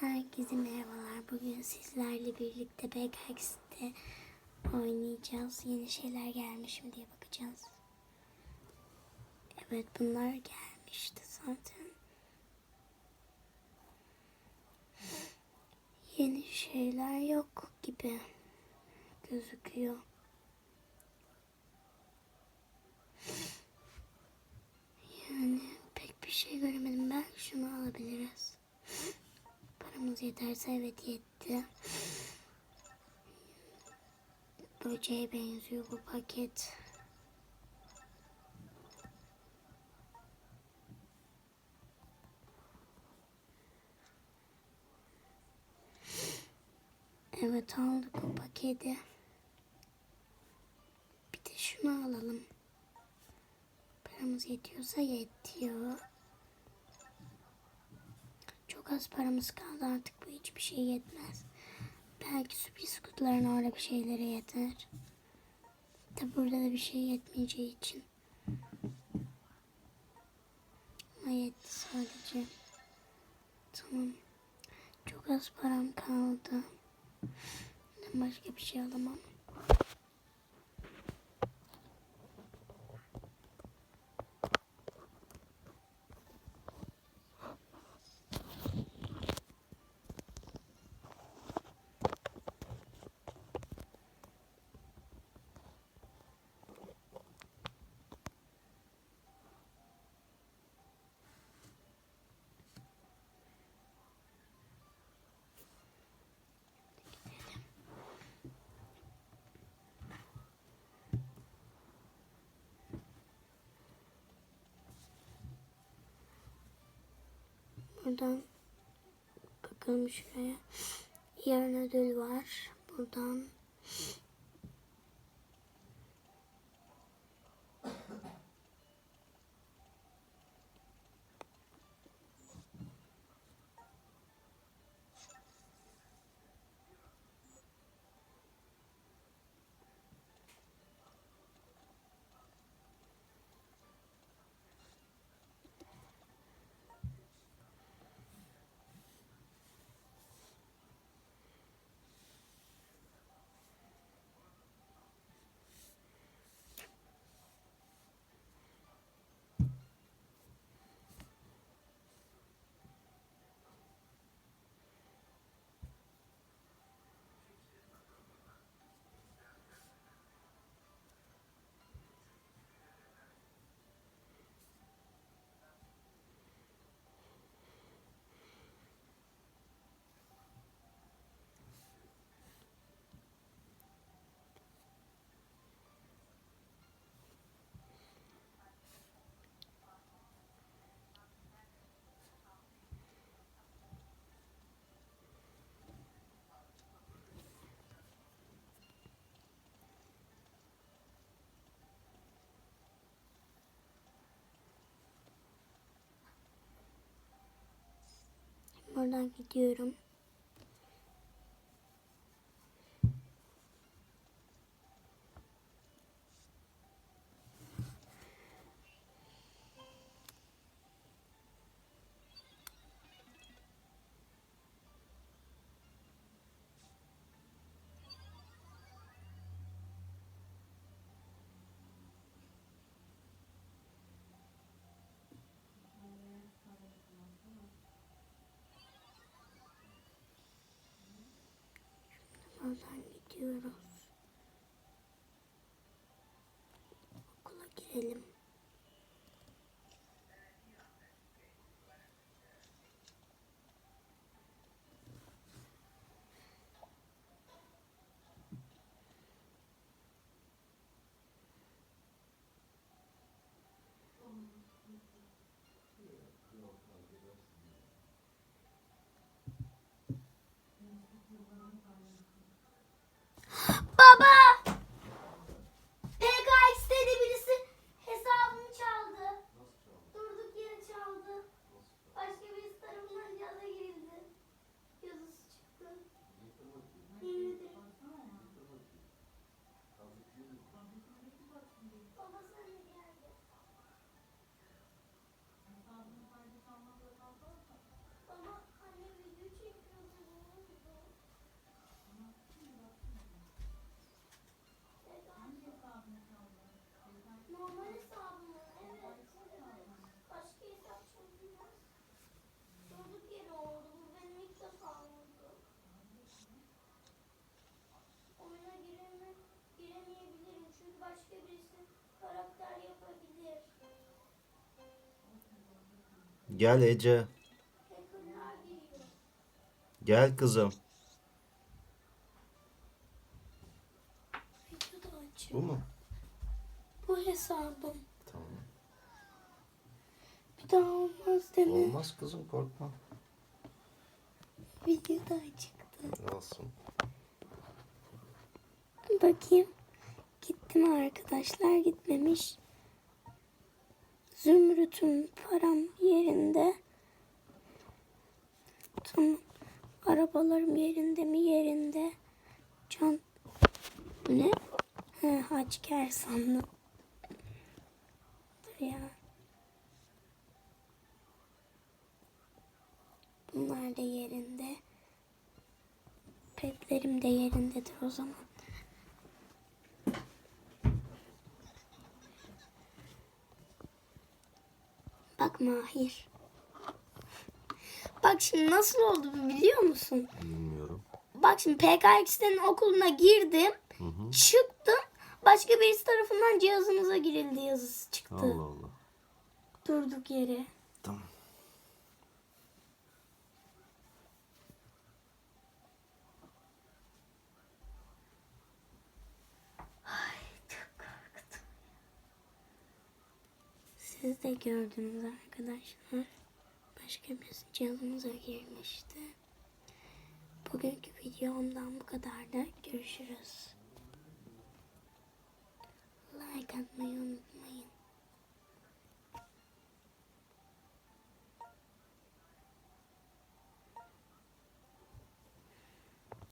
Herkese merhabalar. Bugün sizlerle birlikte BKX'de oynayacağız. Yeni şeyler gelmiş mi diye bakacağız. Evet bunlar gelmişti zaten. Yeni şeyler yok gibi gözüküyor. Yani pek bir şey göremedim. Belki şunu alabiliriz. Paramız yeterse evet yetti. Böceğe benziyor bu paket. Evet aldık o paketi. Bir de şunu alalım. Paramız yetiyorsa yetiyor. Çok az paramız kaldı artık bu hiçbir şey yetmez. Belki sürpriz kutuların orada bir şeylere yeter. Tabi burada da bir şey yetmeyeceği için. Ama yetti sadece. Tamam. Çok az param kaldı. Başka bir şey alamam. Buradan bakalım şuraya. Yarın ödül var. Buradan buradan gidiyorum. Oradan gidiyoruz. Okula Gel Ece. Gel kızım. Bu mu? Bu hesabım. Tamam. Bir daha olmaz mi? Olmaz kızım korkma. Videoda açıktı. Olsun. Bakayım. Gittim arkadaşlar gitmemiş. Zümrüt'ün param yerinde. Tamam. Arabalarım yerinde mi? Yerinde. Can. Ne? He, Haçker sandım. Dur ya. Bunlar da yerinde. Petlerim de yerindedir o zaman. Bak Mahir. Bak şimdi nasıl oldu biliyor musun? Bilmiyorum. Bak şimdi PKX'lerin okuluna girdim. Hı hı. Çıktım. Başka birisi tarafından cihazınıza girildi yazısı çıktı. Allah Allah. Durduk yere. Tamam. Siz de gördünüz arkadaşlar. Başka birisi cihazımıza girmişti. Bugünkü videomdan bu kadar da görüşürüz. Like atmayı